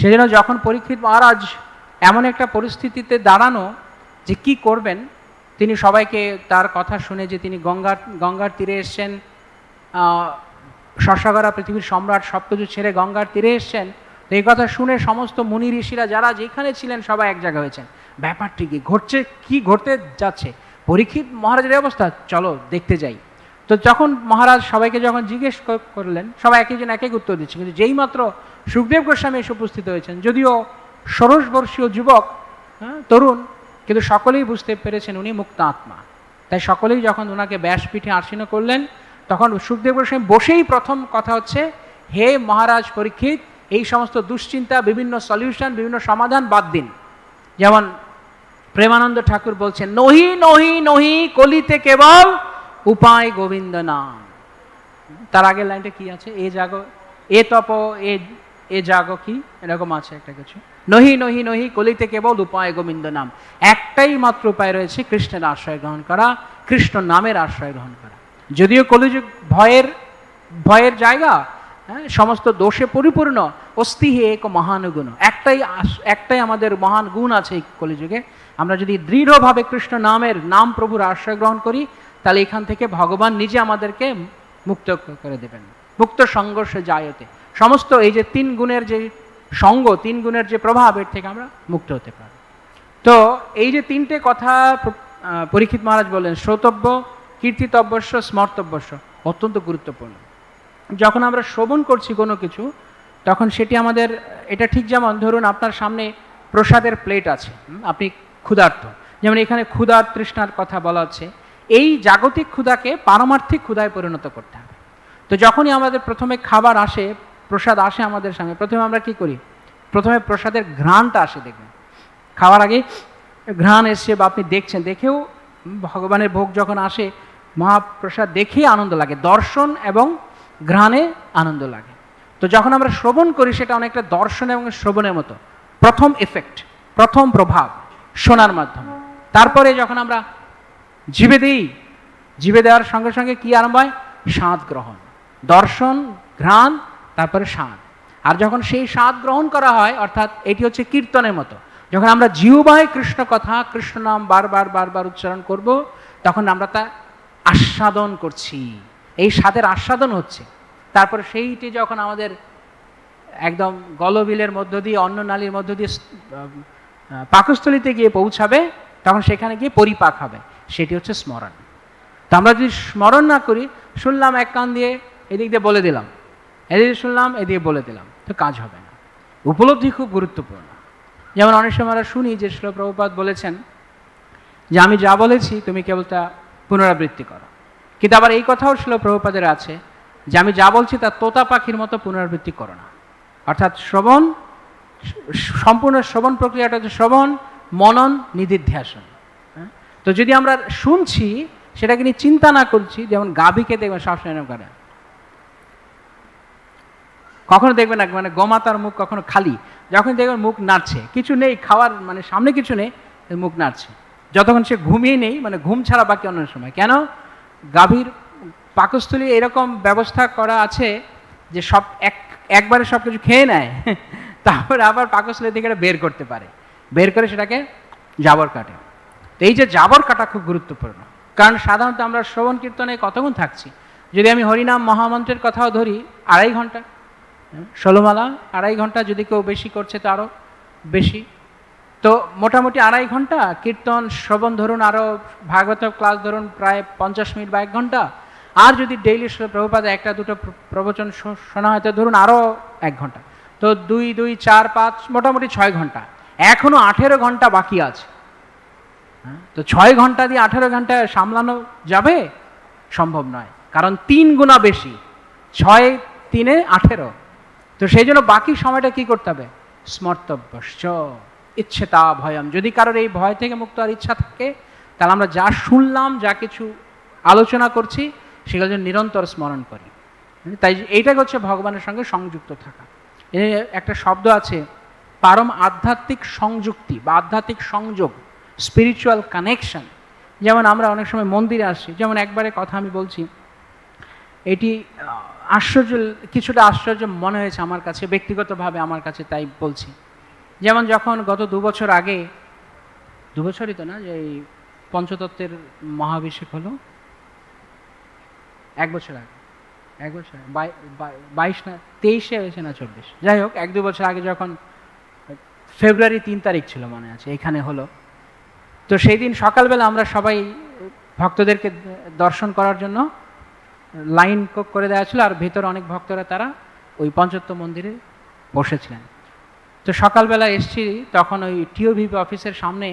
সেজন্য যখন পরীক্ষিত মহারাজ এমন একটা পরিস্থিতিতে দাঁড়ানো যে কি করবেন, তিনি সবাইকে তার কথা শুনে যে তিনি গঙ্গার গঙ্গার তীরে এসছেন শশাগরা পৃথিবীর সম্রাট সব কিছু ছেড়ে গঙ্গার তীরে এসছেন, তো এই কথা শুনে সমস্ত মুনি ঋষিরা যারা যেখানে ছিলেন সবাই এক জায়গা হয়েছেন। ব্যাপারটি কি ঘটছে, কি ঘটতে যাচ্ছে? পরীক্ষিত মহারাজের অবস্থা, চলো দেখতে যাই। তো যখন মহারাজ সবাইকে যখন জিজ্ঞেস করলেন, সবাই এক একজন এক এক উত্তর দিচ্ছে, কিন্তু যেই মাত্র সুখদেব গোস্বামী এসে উপস্থিত হয়েছেন। যদিও ষোড়শ বর্ষীয় যুবক হ্যাঁ, তরুণ কিন্তু সকলেই বুঝতে পেরেছেন উনি মুক্ত আত্মা। তাই সকলেই যখন ওনাকে ব্যাসপীঠে আসীন করলেন তখন সুখদেব গোস্বামী বসেই প্রথম কথা হচ্ছে হে মহারাজ পরীক্ষিত এই সমস্ত দুশ্চিন্তা বিভিন্ন সলিউশন বিভিন্ন সমাধান বাদ দিন। যেমন প্রেমানন্দ ঠাকুর বলছেন নহি নহি নহি কলিতে কেবল উপায় গোবিন্দ নাম তার আগের লাইনটা কি আছে? এ জাগো এ তপ এ এ জাগো কি? এরকম আছে একটা কিছু। নহি নহি নহি, কলিতে কেবল উপায় গোবিন্দ নাম। একটাই মাত্র উপায় রয়েছে কৃষ্ণের আশ্রয় গ্রহণ করা, কৃষ্ণ নামের আশ্রয় গ্রহণ করা। যদিও কলিযুগ ভয়ের ভয়ের জায়গা হ্যাঁ সমস্ত দোষে পরিপূর্ণ, অস্থি হে এক মহানুগুণ। একটাই একটাই আমাদের মহান গুণ আছে এই কলিযুগে। আমরা যদি দৃঢ়ভাবে কৃষ্ণ নামের নাম প্রভুর আশ্রয় গ্রহণ করি, তাহলে এখান থেকে ভগবান নিজে আমাদেরকে মুক্ত করে দেবেন। মুক্ত সংঘর্ষে জায়তে। সমস্ত এই যে তিন গুণের যে সঙ্গ, তিন গুণের যে প্রভাব, এর থেকে আমরা মুক্ত হতে পারি। তো এই যে তিনটে কথা প্র- পরীক্ষিত মহারাজ বললেন, শ্রোতব্য, কীর্তিতব্যস্য, স্মর্তব্যস্য, অত্যন্ত গুরুত্বপূর্ণ। যখন আমরা শ্রবণ করছি কোনো কিছু, তখন সেটি আমাদের, এটা ঠিক যেমন ধরুন আপনার সামনে প্রসাদের প্লেট আছে আপনি ক্ষুধার্ত। যেমন এখানে ক্ষুধার তৃষ্ণার কথা বলা হচ্ছে, এই জাগতিক ক্ষুধাকে পারমার্থিক ক্ষুধায় পরিণত করতে হবে। তো যখনই আমাদের প্রথমে খাবার আসে প্রসাদ আসে আমাদের সামনে প্রথমে আমরা কি করি? প্রথমে প্রসাদের ঘ্রাণটা আসে দেখবেন। খাওয়ার আগে ঘ্রাণ এসছে বা আপনি দেখছেন, দেখেও ভগবানের ভোগ যখন আসে, মহাপ্রসাদ দেখেই আনন্দ লাগে, দর্শন এবং ঘ্রাণে আনন্দ লাগে। তো যখন আমরা শ্রবণ করি, সেটা অনেকটা দর্শন এবং শ্রবণের মতো। প্রথম এফেক্ট প্রথম প্রভাব শোনার মাধ্যমে। তারপরে যখন আমরা জীবে দিই জীবে দেওয়ার সঙ্গে সঙ্গে কি আরম্ভ হয়? স্বাদ গ্রহণ দর্শন, ঘ্রাণ তারপরে স্বাদ। আর যখন সেই স্বাদ গ্রহণ করা হয়, অর্থাৎ এটি হচ্ছে কীর্তনের মতো, যখন আমরা জিহুবায় কৃষ্ণ কথা, কৃষ্ণ নাম বারবার বারবার উচ্চারণ করব, তখন আমরা তা আস্বাদন করছি। এই স্বাদের আস্বাদন হচ্ছে। তারপরে সেইটি যখন আমাদের একদম গলবিলের মধ্য দিয়ে অন্ননালীর মধ্য দিয়ে পাকস্থলিতে গিয়ে পৌঁছাবে, তখন সেখানে গিয়ে পরিপাক হবে। সেটি হচ্ছে স্মরণ। তো আমরা যদি স্মরণ না করি, শুনলাম এক কান দিয়ে, এদিক দিয়ে বলে দিলাম। এদিকে শুনলাম, এদিকে বলে দিলাম। তো কাজ হবে না। উপলব্ধি খুব গুরুত্বপূর্ণ। যেমন অনেক সময় আমরা শুনি যে শিল প্রভুপাত বলেছেন যে, আমি যা বলেছি, তুমি কেবল তা পুনরাবৃত্তি করো। কিন্তু আবার এই কথাও শিল প্রভুপাদের আছে যে, আমি যা বলছি, তা তোতা পাখির মতো পুনরাবৃত্তি করো না। অর্থাৎ শ্রবণ, সম্পূর্ণ শ্রবণ প্রক্রিয়াটা হচ্ছে শ্রবণ, মনন নিদিধ্যাসন হ্যাঁ? তো যদি আমরা শুনছি, সেটাকে নিয়ে চিন্তা না করছি, যেমন গাভীকে দেখবেন সবসময় করে কখনো দেখবেন না মানে গোমাতার মুখ কখনো খালি। যখন দেখবেন মুখ নাড়ছে, কিছু নেই, খাওয়ার মানে সামনে কিছু নেই মুখ নাড়ছে। যতক্ষণ সে ঘুমিয়ে নেই মানে ঘুম ছাড়া বাকি অন্য সময়। কেন? গাভীর পাকস্থলী এরকম ব্যবস্থা করা আছে যে সব এক, একবারে সব কিছু খেয়ে নেয়, তারপরে আবার পাকস্থলী থেকে বের করতে পারে। বের করে সেটাকে জাবর কাটে। তো এই যে জাবর কাটা খুব গুরুত্বপূর্ণ। কারণ সাধারণত আমরা শ্রবণ কীর্তনে কতক্ষণ থাকছি? যদি আমি হরিনাম মহামন্ত্রের কথাও ধরি, আড়াই ঘণ্টা। ষোলোমালা আড়াই ঘণ্টা যদি কেউ বেশি করছে তো আরও বেশি। তো মোটামুটি আড়াই ঘণ্টা, কীর্তন, শ্রবণ ধরুন আরও ভাগবত ক্লাস ধরুন প্রায় পঞ্চাশ মিনিট বা এক ঘণ্টা। আর যদি ডেইলি প্রভুপাদে একটা দুটো প্রবচন শোনা হয় তো ধরুন আরও এক ঘণ্টা। তো দুই দুই, চার, পাঁচ, মোটামুটি ছয় ঘণ্টা। এখনও আঠেরো ঘণ্টা বাকি আছে। হ্যাঁ? তো ছয় ঘণ্টা দিয়ে আঠেরো ঘণ্টা সামলানো যাবে? সম্ভব নয়। কারণ তিন গুণা বেশি। ছয় তিনে আঠেরো। তো সেই জন্য বাকি সময়টা কি করতে হবে? স্মর্তব্যশ্চ ইচ্ছেতা ভয়ম যদি কারোর এই ভয় থেকে মুক্ত আর ইচ্ছা থাকে, তাহলে আমরা যা শুনলাম, যা কিছু আলোচনা করছি, সেগুলো যেন নিরন্তর স্মরণ করি। তাই এইটাই হচ্ছে ভগবানের সঙ্গে সংযুক্ত থাকা। একটা শব্দ আছে, পারম আধ্যাত্মিক সংযুক্তি বা আধ্যাত্মিক সংযোগ স্পিরিচুয়াল কানেকশন যেমন আমরা অনেক সময় মন্দিরে আসি, যেমন একবারে কথা আমি বলছি, এটি আশ্চর্য, কিছুটা আশ্চর্য মনে হয়েছে আমার কাছে, ব্যক্তিগতভাবে আমার কাছে তাই বলছি। যেমন যখন গত দু বছর আগে, দু বছরই তো না, যে এই পঞ্চতত্ত্বের মহাভিষেক হলো? এক বছর আগে, এক বছর বাইশ না, তেইশে হয়েছে না চব্বিশ? যাই হোক, এক দু বছর আগে যখন ফেব্রুয়ারি তিন তারিখ ছিল মনে আছে, এখানে হলো। তো সেই দিন সকালবেলা আমরা সবাই ভক্তদেরকে দর্শন করার জন্য লাইন করে দেওয়া ছিল আর ভেতরে অনেক ভক্তরা তারা ওই পঞ্চত্ব মন্দিরে বসেছিলেন। তো সকালবেলা এসছি, তখন ওই টিওভিপি অফিসের সামনে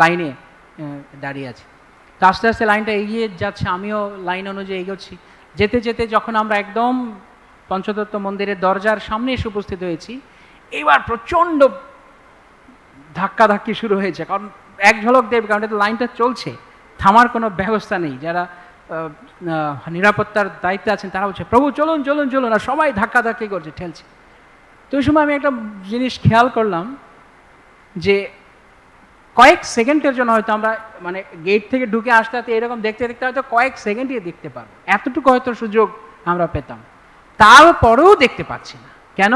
লাইনে দাঁড়িয়ে আছি। তো আস্তে আস্তে লাইনটা এগিয়ে যাচ্ছে, আমিও লাইন অনুযায়ী এগোচ্ছি। যেতে যেতে যখন আমরা একদম পঞ্চতত্ত্ব মন্দিরের দরজার সামনে এসে উপস্থিত হয়েছি, এবার প্রচণ্ড ধাক্কাধাক্কি শুরু হয়েছে। কারণ এক ঝলক দেব, কারণ এটা লাইনটা চলছে, থামার কোনো ব্যবস্থা নেই। যারা নিরাপত্তার দায়িত্বে আছেন তারা বলছে, প্রভু, চলুন চলুন চলুন। আর সবাই ধাক্কা ধাক্কি করছে, ঠেলছে। তো ওই সময় আমি একটা জিনিস খেয়াল করলাম যে কয়েক সেকেন্ডের জন্য হয়তো আমরা মানে গেট থেকে ঢুকে আসতে আসতে এরকম দেখতে দেখতে হয়তো কয়েক সেকেন্ডই দেখতে পারব। এতটুকু হয়তো সুযোগ আমরা পেতাম। তারপরেও দেখতে পাচ্ছি না। কেন?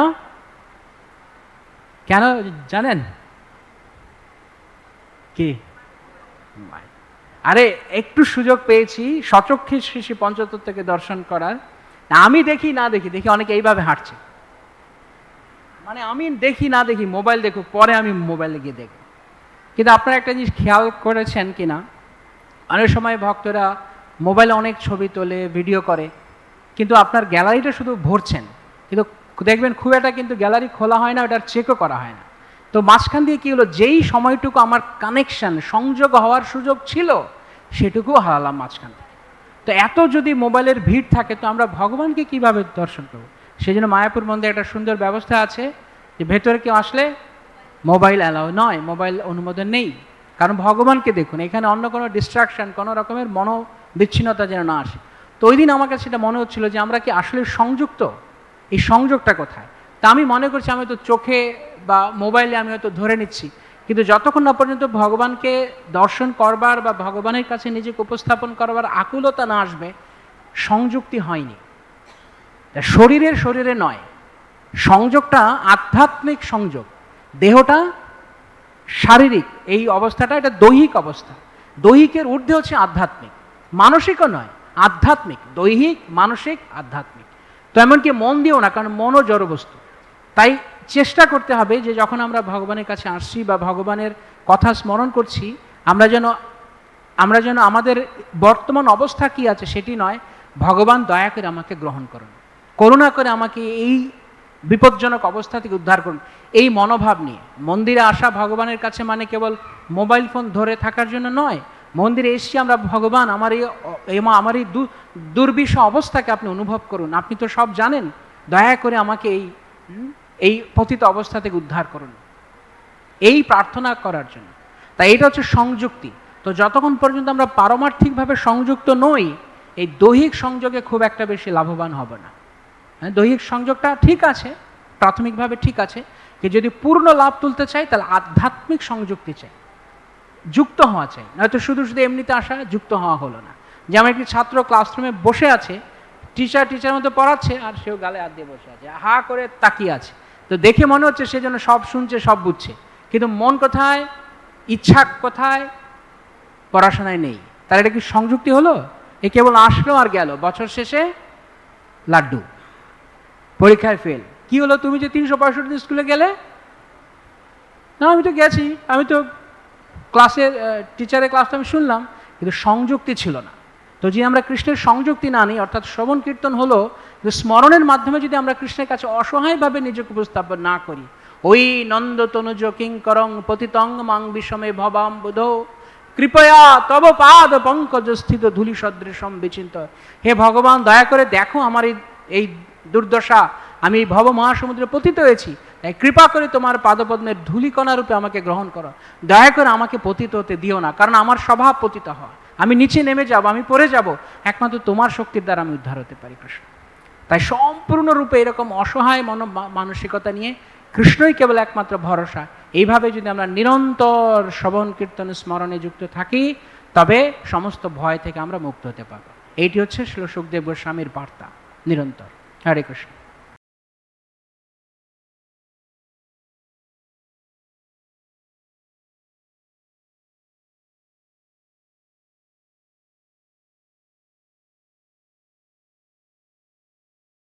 কেন জানেন? কি? আরে, একটু সুযোগ পেয়েছি। সচক্ষে শিশি পঞ্চতত্ত্বকে দর্শন করার। না, আমি দেখি, না দেখি দেখি অনেকে এইভাবে হাঁটছে। মানে আমি দেখি, না দেখি, মোবাইল দেখুক পরে আমি মোবাইলে গিয়ে দেখব। কিন্তু আপনারা একটা জিনিস খেয়াল করেছেন কি না? অনেক সময় ভক্তরা মোবাইলে অনেক ছবি তোলে, ভিডিও করে, কিন্তু আপনার গ্যালারিটা শুধু ভরছেন। কিন্তু দেখবেন খুব একটা কিন্তু গ্যালারি খোলা হয় না, ওটার চেকও করা হয় না। তো মাঝখান দিয়ে কী হলো? যেই সময়টুকু আমার কানেকশন সংযোগ হওয়ার সুযোগ ছিল, সেটুকুও হারালাম মাঝখান থেকে। তো এত যদি মোবাইলের ভিড় থাকে, তো আমরা ভগবানকে কীভাবে দর্শন করব? সেই জন্য মায়াপুর মন্দিরে একটা সুন্দর ব্যবস্থা আছে যে ভেতরে কেউ আসলে মোবাইল অ্যালাউ নয়, মোবাইল অনুমোদন নেই। কারণ ভগবানকে দেখুন, এখানে অন্য কোনো ডিস্ট্রাকশন কোনো রকমের মনো বিচ্ছিন্নতা যেন না আসে। তো ওই দিন আমার কাছে সেটা মনে হচ্ছিল যে আমরা কি আসলে সংযুক্ত? এই সংযোগটা কোথায়? তা আমি মনে করছি, আমি তো চোখে বা মোবাইলে আমি হয়তো ধরে নিচ্ছি। কিন্তু যতক্ষণ না পর্যন্ত ভগবানকে দর্শন করবার বা ভগবানের কাছে নিজেকে উপস্থাপন করবার আকুলতা না আসবে, সংযুক্তি হয়নি। শরীরের শরীরে নয়, সংযোগটা আধ্যাত্মিক সংযোগ। দেহটা শারীরিক, এই অবস্থাটা এটা দৈহিক অবস্থা। দৈহিকের ঊর্ধ্বে হচ্ছে আধ্যাত্মিক। মানসিকও নয়, আধ্যাত্মিক। দৈহিক, মানসিক, আধ্যাত্মিক। তো এমনকি মন দিও না, কারণ মনও জড়বস্তু। তাই চেষ্টা করতে হবে যে যখন আমরা ভগবানের কাছে আসছি বা ভগবানের কথা স্মরণ করছি, আমরা যেন আমরা যেন আমাদের বর্তমান অবস্থা কি আছে সেটি নয়, ভগবান দয়া করে আমাকে গ্রহণ করুন। করুণা করে আমাকে এই বিপজ্জনক অবস্থা থেকে উদ্ধার করুন। এই মনোভাব নিয়ে। মন্দিরে আসা ভগবানের কাছে মানে কেবল মোবাইল ফোন ধরে থাকার জন্য নয়। মন্দিরে এসছি আমরা, ভগবান, আমার এই আমার এই দু- দুর্বিষহ অবস্থাকে আপনি অনুভব করুন। আপনি তো সব জানেন। দয়া করে আমাকে এই এই পতিত অবস্থা থেকে উদ্ধার করুন। এই প্রার্থনা করার জন্য। তাই এটা হচ্ছে সংযুক্তি। তো যতক্ষণ পর্যন্ত আমরা পারমার্থিকভাবে সংযুক্ত নই, এই দৈহিক সংযোগে খুব একটা বেশি লাভবান হব না। হ্যাঁ দৈহিক সংযোগটা ঠিক আছে, প্রাথমিকভাবে ঠিক আছে। কি যদি পূর্ণ লাভ তুলতে চাই, তাহলে আধ্যাত্মিক সংযুক্তি চাই। যুক্ত হওয়া চাই। নয়তো শুধু শুধু এমনিতে আসা, যুক্ত হওয়া হলো না। যেমন একটি ছাত্র ক্লাসরুমে বসে আছে টিচার টিচার মতো পড়াচ্ছে, আর সেও গালে হাত দিয়ে বসে আছে। হা করে তাকিয়ে আছে। তো দেখে মনে হচ্ছে সে যেন সব শুনছে, সব বুঝছে। কিন্তু মন কোথায়? ইচ্ছা কোথায়? পড়াশোনায় নেই। তার এটা কি সংযুক্তি হলো? এ কেবল আসলো আর গেল। বছর শেষে লাড্ডু। পরীক্ষায় ফেল কি হলো? তুমি যে তিনশো পঁয়ষট্টি স্কুলে গেলে? না, আমি তো গেছি। আমি তো ক্লাসের টিচারের ক্লাসটা আমি শুনলাম। কিন্তু সংযুক্তি ছিল না। তো যদি আমরা কৃষ্ণের সংযুক্তি না নিই, অর্থাৎ শ্রবণ কীর্তন হলো, যে স্মরণের মাধ্যমে যদি আমরা কৃষ্ণের কাছে অসহায়ভাবে নিজেকে উপস্থাপন না করি, ওই নন্দ তনুজ কিঙ্করং পতিতং মাং বিষমে ভবাম বুধ। কৃপয়া তব পাদ পঙ্কজ স্থিত ধুলি সদৃশম বিচিন্ত। হে ভগবান, দয়া করে দেখো আমার এই দুর্দশা। আমি এই ভব মহাসমুদ্রে পতিত হয়েছি, তাই কৃপা করে তোমার পাদপদ্মের ধূলিকণা রূপে আমাকে গ্রহণ করো। দয়া করে আমাকে পতিত হতে দিও না, কারণ আমার স্বভাব পতিত হওয়া আমি নিচে নেমে যাব, আমি পড়ে যাব, একমাত্র তোমার শক্তির দ্বারা আমি উদ্ধার হতে পারি, কৃষ্ণ। তাই সম্পূর্ণরূপে এরকম অসহায় মন মানসিকতা নিয়ে কৃষ্ণই কেবল একমাত্র ভরসা। এইভাবে যদি আমরা নিরন্তর শ্রবণ, কীর্তন, স্মরণে যুক্ত থাকি, তবে সমস্ত ভয় থেকে আমরা মুক্ত হতে পারব। এইটি হচ্ছে শিল সুখদেব গোস্বামীর বার্তা, নিরন্তর। হরে কৃষ্ণ।